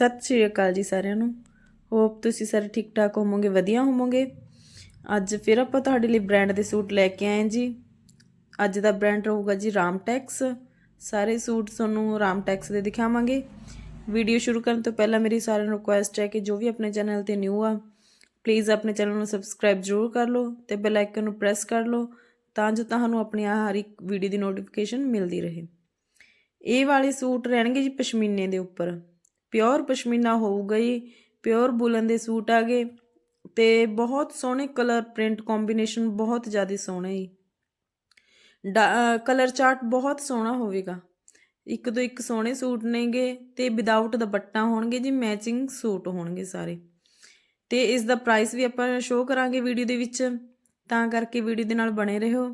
ਸਤਿ ਸ਼੍ਰੀ ਅਕਾਲ ਜੀ ਸਾਰਿਆਂ ਨੂੰ। ਹੋਪ ਤੁਸੀਂ ਸਾਰੇ ਠੀਕ ਠਾਕ ਹੋਵੋਗੇ, ਵਧੀਆ ਹੋਵੋਗੇ। ਅੱਜ ਫਿਰ ਆਪਾਂ ਤੁਹਾਡੇ ਲਈ ਬ੍ਰਾਂਡ ਦੇ ਸੂਟ ਲੈ ਕੇ ਆਏ ਜੀ। ਅੱਜ ਦਾ ਬ੍ਰਾਂਡ ਰਹੂਗਾ ਜੀ ਰਾਮਟੈਕਸ। ਸਾਰੇ ਸੂਟ ਤੁਹਾਨੂੰ ਰਾਮਟੈਕਸ ਦੇ ਦਿਖਾਵਾਂਗੇ। ਵੀਡੀਓ ਸ਼ੁਰੂ ਕਰਨ ਤੋਂ ਪਹਿਲਾਂ ਮੇਰੀ ਸਾਰਿਆਂ ਨੂੰ ਰਿਕੁਐਸਟ ਹੈ ਕਿ ਜੋ ਵੀ ਆਪਣੇ ਚੈਨਲ ਤੇ ਨਿਊ ਆ ਪਲੀਜ਼ ਆਪਣੇ ਚੈਨਲ ਨੂੰ ਸਬਸਕ੍ਰਾਈਬ ਜ਼ਰੂਰ ਕਰ ਲਓ ਤੇ ਬੈਲ ਆਈਕਨ ਨੂੰ ਪ੍ਰੈਸ ਕਰ ਲਓ ਤਾਂ ਜੋ ਤੁਹਾਨੂੰ ਆਪਣੀ ਆਹ ਹਰ ਇੱਕ ਵੀਡੀਓ ਦੀ ਨੋਟੀਫਿਕੇਸ਼ਨ ਮਿਲਦੀ ਰਹੇ। ਇਹ ਵਾਲੇ ਸੂਟ ਰਹਿਣਗੇ ਜੀ ਪਸ਼ਮੀਨੇ ਦੇ ਉੱਪਰ। ਪਿਓਰ ਪਸ਼ਮੀਨਾ ਹੋਊਗਾ ਜੀ ਪਿਓਰ ਬੁਲਨ ਦੇ ਸੂਟ ਆ ਗਏ ਤੇ ਬਹੁਤ ਸੋਹਣੇ ਕਲਰ ਪ੍ਰਿੰਟ ਕੰਬੀਨੇਸ਼ਨ ਬਹੁਤ ਜ਼ਿਆਦਾ ਸੋਹਣਾ ਜੀ ਕਲਰ ਚਾਰਟ ਬਹੁਤ ਸੋਹਣਾ ਹੋਵੇਗਾ। ਇੱਕ ਤੋਂ ਇੱਕ ਸੋਹਣੇ ਸੂਟ ਨੇਗੇ ਤੇ ਵਿਦਆਊਟ ਦੁਪੱਟਾ ਹੋਣਗੇ ਜੀ ਮੈਚਿੰਗ ਸੂਟ ਹੋਣਗੇ ਸਾਰੇ। ਤੇ ਇਸ ਦਾ ਪ੍ਰਾਈਸ ਵੀ ਆਪਾਂ ਸ਼ੋਅ ਕਰਾਂਗੇ ਵੀਡੀਓ ਦੇ ਵਿੱਚ, ਤਾਂ ਕਰਕੇ ਵੀਡੀਓ ਦੇ ਨਾਲ ਬਣੇ ਰਹੋ।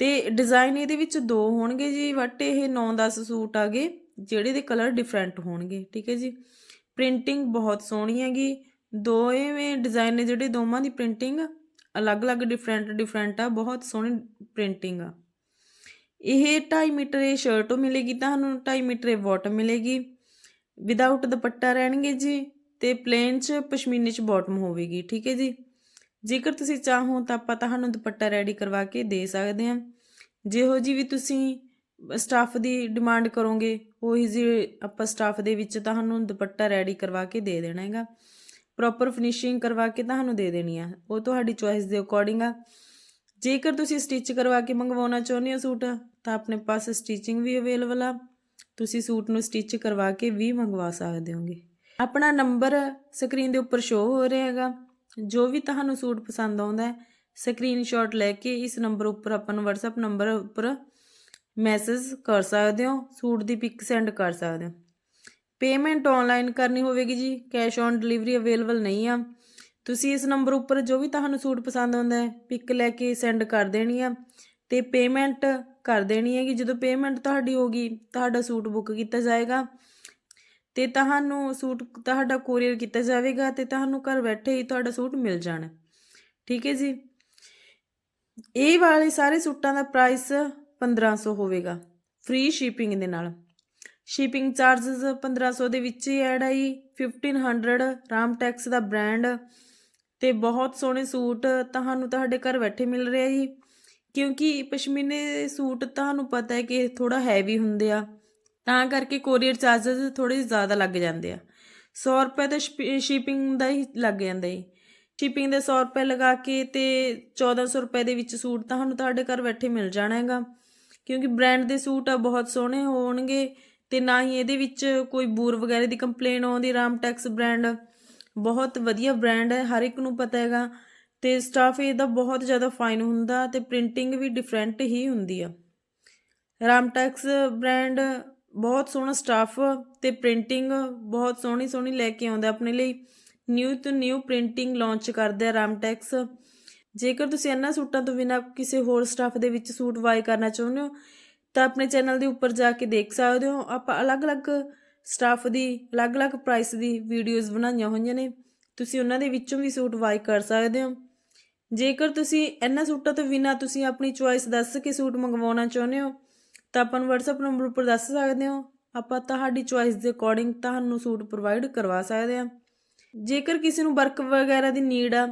ਤੇ ਡਿਜ਼ਾਈਨ ਇਹਦੇ ਵਿੱਚ ਦੋ ਹੋਣਗੇ ਜੀ ਬਟ ਇਹ 9-10 ਸੂਟ ਆ ਗਏ। ਜਿਹੜੇ ਦੇ ਕਲਰ ਡਿਫਰੈਂਟ ਹੋਣਗੇ, ਠੀਕ ਹੈ ਜੀ? ਪ੍ਰਿੰਟਿੰਗ ਬਹੁਤ ਸੋਹਣੀ ਹੈਗੀ। ਦੋਵੇਂ ਡਿਜ਼ਾਈਨ ਨੇ ਜਿਹੜੇ ਦੋਵਾਂ ਦੀ ਪ੍ਰਿੰਟਿੰਗ ਅਲੱਗ-ਅਲੱਗ ਡਿਫਰੈਂਟ ਡਿਫਰੈਂਟ ਆ, ਬਹੁਤ ਸੋਹਣੀ ਪ੍ਰਿੰਟਿੰਗ ਆ। ਇਹ 2.5 ਮੀਟਰ ਇਹ ਸ਼ਰਟ ਮਿਲੇਗੀ ਤੁਹਾਨੂੰ 2.5 ਮੀਟਰ ਇਹ ਬਾਟਮ ਮਿਲੇਗੀ। ਵਿਦਆਊਟ ਦੁਪੱਟਾ ਰਹਿਣਗੇ ਜੀ ਤੇ ਪਲੇਨ ਚ ਪਸ਼ਮੀਨੇ ਚ ਬਾਟਮ ਹੋਵੇਗੀ, ਠੀਕ ਹੈ ਜੀ? ਜੇਕਰ ਤੁਸੀਂ ਚਾਹੋ ਤਾਂ ਆਪਾਂ ਤੁਹਾਨੂੰ ਦੁਪੱਟਾ ਰੈਡੀ ਕਰਵਾ ਕੇ ਦੇ ਸਕਦੇ ਹਾਂ। ਜਿਹੋ ਜੀ ਵੀ ਤੁਸੀਂ ਸਟਾਫ ਦੀ ਡਿਮਾਂਡ ਕਰੋਗੇ, ਉਹੀ ਜੀ ਆਪਾਂ ਸਟਾਫ ਦੇ ਵਿੱਚ ਤੁਹਾਨੂੰ ਦੁਪੱਟਾ ਰੈਡੀ ਕਰਵਾ ਕੇ ਦੇ ਦੇਣਾ ਹੈਗਾ। ਪ੍ਰੋਪਰ ਫਿਨਿਸ਼ਿੰਗ ਕਰਵਾ ਕੇ ਤੁਹਾਨੂੰ ਦੇ ਦੇਣੀ ਆ। ਉਹ ਤੁਹਾਡੀ ਚੁਆਇਸ ਦੇ ਅਕੋਰਡਿੰਗ ਆ। ਜੇਕਰ ਤੁਸੀਂ ਸਟਿਚ ਕਰਵਾ ਕੇ ਮੰਗਵਾਉਣਾ ਚਾਹੁੰਦੇ ਹੋ ਸੂਟ, ਤਾਂ ਆਪਣੇ ਪਾਸ ਸਟਿਚਿੰਗ ਵੀ ਅਵੇਲੇਬਲ ਆ। ਤੁਸੀਂ ਸੂਟ ਨੂੰ ਸਟਿਚ ਕਰਵਾ ਕੇ ਵੀ ਮੰਗਵਾ ਸਕਦੇ ਹੋਗੇ। ਆਪਣਾ ਨੰਬਰ ਸਕਰੀਨ ਦੇ ਉੱਪਰ ਸ਼ੋ ਹੋ ਰਿਹਾ ਹੈਗਾ। ਜੋ ਵੀ ਤੁਹਾਨੂੰ ਸੂਟ ਪਸੰਦ ਆਉਂਦਾ ਹੈ ਸਕਰੀਨਸ਼ਾਟ ਲੈ ਕੇ ਇਸ ਨੰਬਰ ਉੱਪਰ ਆਪਾਂ ਨੂੰ WhatsApp ਨੰਬਰ ਉੱਪਰ ਮੈਸੇਜ ਕਰ ਸਕਦੇ ਹੋ, ਸੂਟ ਦੀ ਪਿਕ ਸੈਂਡ ਕਰ ਸਕਦੇ ਹੋ। ਪੇਮੈਂਟ ਆਨਲਾਈਨ ਕਰਨੀ ਹੋਵੇਗੀ ਜੀ ਕੈਸ਼ ਔਨ ਡਿਲੀਵਰੀ ਅਵੇਲੇਬਲ ਨਹੀਂ ਆ। ਤੁਸੀਂ ਇਸ ਨੰਬਰ ਉੱਪਰ ਜੋ ਵੀ ਤੁਹਾਨੂੰ ਸੂਟ ਪਸੰਦ ਆਉਂਦਾ ਹੈ ਪਿਕ ਲੈ ਕੇ ਸੈਂਡ ਕਰ ਦੇਣੀ ਆ। ਤੇ ਪੇਮੈਂਟ ਕਰ ਦੇਣੀ ਹੈਗੀ, ਜਦੋਂ ਪੇਮੈਂਟ ਤੁਹਾਡੀ ਹੋਗੀ ਤੁਹਾਡਾ ਸੂਟ ਬੁੱਕ ਕੀਤਾ ਜਾਏਗਾ। ਤੇ ਤੁਹਾਨੂੰ ਸੂਟ, ਤੁਹਾਡਾ ਕੋਰੀਅਰ ਕੀਤਾ ਜਾਵੇਗਾ ਤੇ ਤੁਹਾਨੂੰ ਘਰ ਬੈਠੇ ਹੀ ਤੁਹਾਡਾ ਸੂਟ ਮਿਲ ਜਾਣਾ। ਠੀਕ ਹੈ ਜੀ। ਇਹ ਵਾਲੇ ਸਾਰੇ ਸੂਟਾਂ ਦਾ ਪ੍ਰਾਈਸ 1500 ਹੋਵੇਗਾ। ਫ੍ਰੀ ਸ਼ਿਪਿੰਗ ਦੇ ਨਾਲ। ਸ਼ਿਪਿੰਗ ਚਾਰजेस 1500 ਦੇ ਵਿੱਚ ਹੀ ਐਡ ਆਈ। 1500 ਰਾਮ ਟੈਕਸ ਦਾ ਬ੍ਰਾਂਡ ਤੇ ਬਹੁਤ ਸੋਹਣੇ ਸੂਟ ਤੁਹਾਨੂੰ ਤੁਹਾਡੇ ਘਰ ਬੈਠੇ ਮਿਲ ਰਿਹਾ ਜੀ। ਕਿਉਂਕਿ ਪਸ਼ਮੀਨੇ ਸੂਟ ਤੁਹਾਨੂੰ ਪਤਾ ਹੈ ਕਿ ਥੋੜਾ ਹੈਵੀ ਹੁੰਦੇ ਆ। ਤਾਂ ਕਰਕੇ ਕੋਰੀਅਰ ਚਾਰजेस ਥੋੜੇ ਜ਼ਿਆਦਾ ਲੱਗ ਜਾਂਦੇ ਆ। 100 ਰੁਪਏ ਤਾਂ ਸ਼ਿਪਿੰਗ ਦਾ ਹੀ ਲੱਗ ਜਾਂਦਾ ਜੀ। ਸ਼ਿਪਿੰਗ ਦੇ 100 ਰੁਪਏ ਲਗਾ ਕੇ ਤੇ 1400 ਰੁਪਏ ਦੇ ਵਿੱਚ ਸੂਟ ਤੁਹਾਨੂੰ ਤੁਹਾਡੇ ਘਰ ਬੈਠੇ ਮਿਲ ਜਾਣਾ ਹੈਗਾ। ਕਿਉਂਕਿ ਬ੍ਰਾਂਡ ਦੇ ਸੂਟ ਆ, ਬਹੁਤ ਸੋਹਣੇ ਹੋਣਗੇ ਤੇ ਨਾ ਹੀ ਇਹਦੇ ਵਿੱਚ ਕੋਈ ਬੂਰ ਵਗੈਰਾ ਦੀ ਕੰਪਲੇਨ ਆਉਂਦੀ ਰਾਮਟੈਕਸ ਬ੍ਰਾਂਡ ਬਹੁਤ ਵਧੀਆ ਬ੍ਰਾਂਡ ਹੈ, ਹਰ ਇੱਕ ਨੂੰ ਪਤਾ ਹੈਗਾ। ਤੇ ਸਟਾਫ ਇਹਦਾ ਬਹੁਤ ਜ਼ਿਆਦਾ ਫਾਈਨ ਹੁੰਦਾ ਤੇ ਪ੍ਰਿੰਟਿੰਗ ਵੀ ਡਿਫਰੈਂਟ ਹੀ ਹੁੰਦੀ ਆ। ਰਾਮਟੈਕਸ ਬ੍ਰਾਂਡ ਬਹੁਤ ਸੋਹਣਾ ਸਟਾਫ ਤੇ ਪ੍ਰਿੰਟਿੰਗ ਬਹੁਤ ਸੋਹਣੀ ਸੋਹਣੀ ਲੈ ਕੇ ਆਉਂਦਾ ਆਪਣੇ ਲਈ। ਨਿਊ ਤੋਂ ਨਿਊ ਪ੍ਰਿੰਟਿੰਗ ਲਾਂਚ ਕਰਦਾ ਰਾਮਟੈਕਸ ਜੇਕਰ ਤੁਸੀਂ ਇਹਨਾਂ ਸੂਟਾਂ ਤੋਂ ਬਿਨਾਂ ਕਿਸੇ ਹੋਰ ਸਟਾਫ ਦੇ ਵਿੱਚ ਸੂਟ ਵਾਈ ਕਰਨਾ ਚਾਹੁੰਦੇ ਹੋ, ਤਾਂ ਆਪਣੇ ਚੈਨਲ ਦੇ ਉੱਪਰ ਜਾ ਕੇ ਦੇਖ ਸਕਦੇ ਹੋ। ਆਪਾਂ ਅਲੱਗ-ਅਲੱਗ ਸਟਾਫ ਦੀ, ਅਲੱਗ-ਅਲੱਗ ਪ੍ਰਾਈਸ ਦੀ ਵੀਡੀਓਜ਼ ਬਣਾਈਆਂ ਹੋਈਆਂ ਨੇ। ਤੁਸੀਂ ਉਹਨਾਂ ਦੇ ਵਿੱਚੋਂ ਵੀ ਸੂਟ ਵਾਈ ਕਰ ਸਕਦੇ ਹੋ। ਜੇਕਰ ਤੁਸੀਂ ਇਹਨਾਂ ਸੂਟਾਂ ਤੋਂ ਬਿਨਾਂ ਤੁਸੀਂ ਆਪਣੀ ਚੁਆਇਸ ਦੱਸ ਕੇ ਸੂਟ ਮੰਗਵਾਉਣਾ ਚਾਹੁੰਦੇ ਹੋ, ਤਾਂ ਆਪਾਂ ਨੂੰ WhatsApp ਨੰਬਰ ਉੱਪਰ ਦੱਸ ਸਕਦੇ ਹੋ। ਆਪਾਂ ਤੁਹਾਡੀ ਚੁਆਇਸ ਦੇ ਅਕੋਰਡਿੰਗ ਤੁਹਾਨੂੰ ਸੂਟ ਪ੍ਰੋਵਾਈਡ ਕਰਵਾ ਸਕਦੇ ਹਾਂ। ਜੇਕਰ ਕਿਸੇ ਨੂੰ ਵਰਕ ਵਗੈਰਾ ਦੀ ਨੀਡ ਆ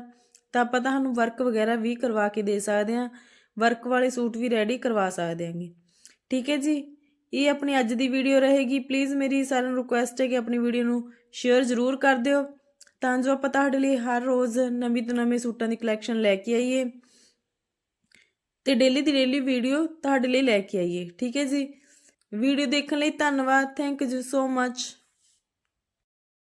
ਤਾਂ ਆਪਾਂ ਤੁਹਾਨੂੰ ਵਰਕ ਵਗੈਰਾ ਵੀ ਕਰਵਾ ਕੇ ਦੇ ਸਕਦੇ ਹਾਂ। ਵਰਕ ਵਾਲੇ ਸੂਟ ਵੀ ਰੈਡੀ ਕਰਵਾ ਸਕਦੇ ਹਾਂਗੇ। ਠੀਕ ਹੈ ਜੀ? ਇਹ ਆਪਣੀ ਅੱਜ ਦੀ ਵੀਡੀਓ ਰਹੇਗੀ। ਪਲੀਜ਼ ਮੇਰੀ ਸਾਰਿਆਂ ਨੂੰ ਰਿਕੁਐਸਟ ਹੈ ਕਿ ਆਪਣੀ ਵੀਡੀਓ ਨੂੰ ਸ਼ੇਅਰ ਜ਼ਰੂਰ ਕਰ ਦਿਓ। ਤਾਂ ਜੋ ਆਪਾਂ ਤੁਹਾਡੇ ਲਈ ਹਰ ਰੋਜ਼ ਨਵੀਂ ਤੋਂ ਨਵੇਂ ਸੂਟਾਂ ਦੀ ਕਲੈਕਸ਼ਨ ਲੈ ਕੇ ਆਈਏ ਤੇ ਡੇਲੀ ਦੀ ਡੇਲੀ ਵੀਡੀਓ ਤੁਹਾਡੇ ਲਈ ਲੈ ਕੇ ਆਈਏ। ਠੀਕ ਹੈ ਜੀ? ਵੀਡੀਓ ਦੇਖਣ ਲਈ ਧੰਨਵਾਦ। Thank you so much